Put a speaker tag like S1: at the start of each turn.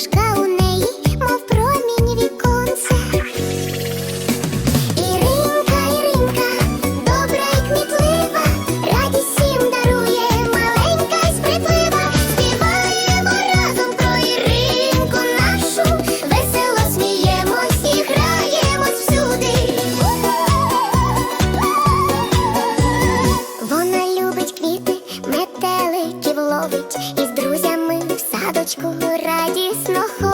S1: усмішка у неї, мов промінь віконце. Іринка, Іринка, добра і кмітлива, радість всім дарує, маленька і спритлива. Співаємо разом про Іринку нашу, весело сміємось і граємось всюди. Вона любить квіти, метеликів ловить. Сонечку радісно.